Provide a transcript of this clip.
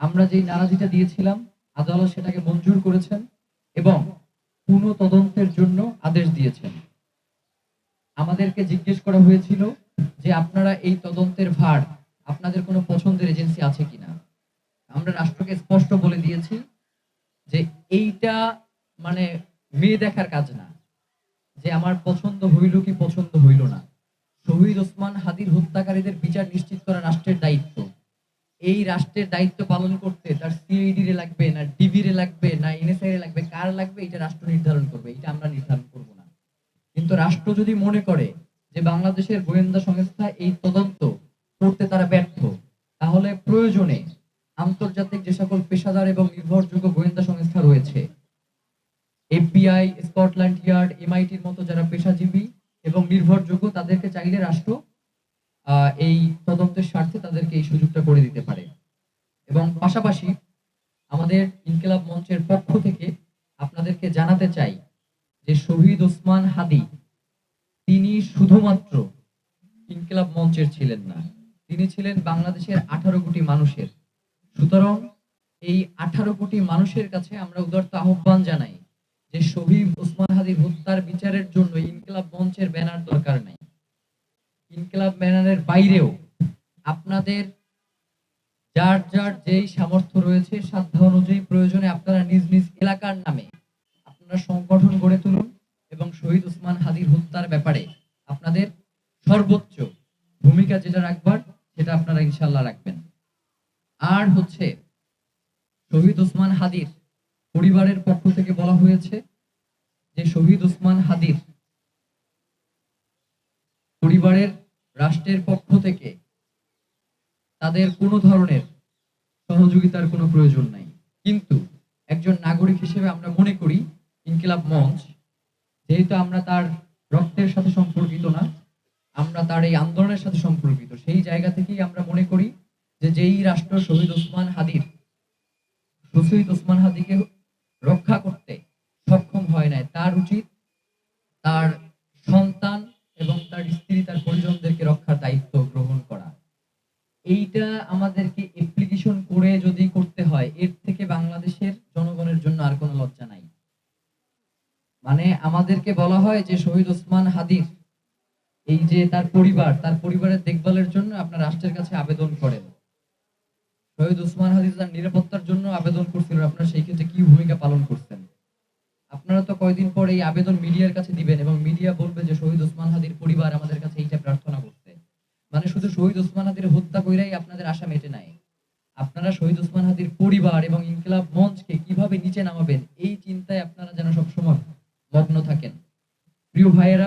আমরা যেই নারাজিটা দিয়েছিলাম, আদালত সেটাকে মঞ্জুর করেছেন এবং পুনঃ তদন্তের জন্য আদেশ দিয়েছেন। আমাদেরকে জিজ্ঞেস করা হয়েছিল যে আপনারা এই তদন্তের ভার আপনাদের কোনো পছন্দের এজেন্সি আছে কিনা? আমরা রাষ্ট্রকে স্পষ্ট বলে দিয়েছি যে এইটা মানে মেয়ে দেখার কাজ না, যে আমার পছন্দ হইল কি পছন্দ হইল না। শহীদ ওসমান হাদির হত্যাকারীদের বিচার নিশ্চিত করা রাষ্ট্রের দায়িত্ব। এই রাষ্ট্রের দায়িত্ব পালন করতে তার সিআইডি রে লাগবে, না ডিবি রে লাগবে, না এনএসআই রে লাগবে, কার লাগবে, এটা রাষ্ট্র নির্ধারণ করবে, এটা আমরা নির্ধারণ করব না। কিন্তু রাষ্ট্র যদি মনে করে যে বাংলাদেশের গোয়েন্দা সংস্থা এই তদন্ত করতে তারা ব্যর্থ, তাহলে প্রয়োজনে আন্তর্জাতিক যে সকল পেশাদার এবং নির্ভরযোগ্য গোয়েন্দা সংস্থা রয়েছে এফবিআই স্কটল্যান্ড ইয়ার্ড এমআইটির মতো যারা পেশাজীবী এবং নির্ভরযোগ্য, তাদেরকে চাইলে রাষ্ট্র এই তদন্তের স্বার্থে তাদেরকে এই সুযোগটা করে দিতে পারে। এবং পাশাপাশি আমাদের ইনকিলাব মঞ্চের পক্ষ থেকে আপনাদেরকে জানাতে চাই যে শহীদ ওসমান হাদি, তিনি শুধুমাত্র ইনকিলাব মঞ্চের ছিলেন না, তিনি ছিলেন বাংলাদেশের আঠারো কোটি মানুষের। সুতরাং এই আঠারো কোটি মানুষের কাছে আমরা উদার্ত আহ্বান জানাই যে শহীদ ওসমান হাদির হত্যার বিচারের জন্য ইনকিলাব মঞ্চের ব্যানার দরকার ইনকিলাব ব্যানারের বাইরেও আপনাদের যার যার যেই সামর্থ্য রয়েছে, সাধ্য অনুযায়ী প্রয়োজনে আপনারা নিজ নিজ এলাকার নামে আপনারা সংগঠন গড়ে তুলুন এবং শহীদ ওসমান হাদির হত্যার ব্যাপারে আপনাদের সর্বোচ্চ ভূমিকা যেটা রাখবার, সেটা আপনারা ইনশাল্লাহ রাখবেন। আর হচ্ছে, শহীদ ওসমান হাদির পরিবারের পক্ষ থেকে বলা হয়েছে যে শহীদ ওসমান হাদির পরিবারের রাষ্ট্রের পক্ষ থেকে তাদের কোনো ধরনের সহযোগিতার কোনো প্রয়োজন নাই। কিন্তু একজন নাগরিক হিসেবে আমরা মনে করি ইনকিলাব মঞ্চ, যেহেতু আমরা তার রক্তের সাথে সম্পর্কিত না, আমরা তার এই আন্দোলনের সাথে সম্পর্কিত। সেই জায়গা থেকেই আমরা মনে করি যে যেই রাষ্ট্র শহীদ ওসমান হাদির, শহীদ ওসমান হাদিকে রক্ষা করতে সক্ষম হয় নাই, তার উচিত তার এইটা আমাদেরকে অ্যাপ্লিকেশন করে যদি করতে হয়, এর থেকে বাংলাদেশের জনগণের জন্য আর কোনো লজ্জা নাই। মানে আমাদেরকে বলা হয় যে, শহীদ ওসমান হাদির, এই যে তার পরিবার, তার পরিবারের দেখভালের জন্য আপনার রাষ্ট্রের কাছে আবেদন করেন। শহীদ ওসমান হাদির তার নিরাপত্তার জন্য আবেদন করছিলেন আপনারা সেই ক্ষেত্রে কি ভূমিকা পালন করছেন? আপনারা তো কয়দিন পর এই আবেদন মিডিয়ার কাছে দিবেন এবং মিডিয়া বলবে যে, শহীদ ওসমান হাদির পরিবার আমাদের কাছে এইটা প্রার্থনা করছে। মানে শুধু শহীদ ওসমান হাদির হত্যা কইরাই আপনাদের আশা মেটে নাই। আপনারা শহীদ ওসমান হাদির পরিবার এবং ইনকিলাব মঞ্চকে কীভাবে নিচে নামাবেন, এই চিন্তায় আপনারা যেন সবসময় মগ্ন থাকেন। প্রিয় ভাইয়েরা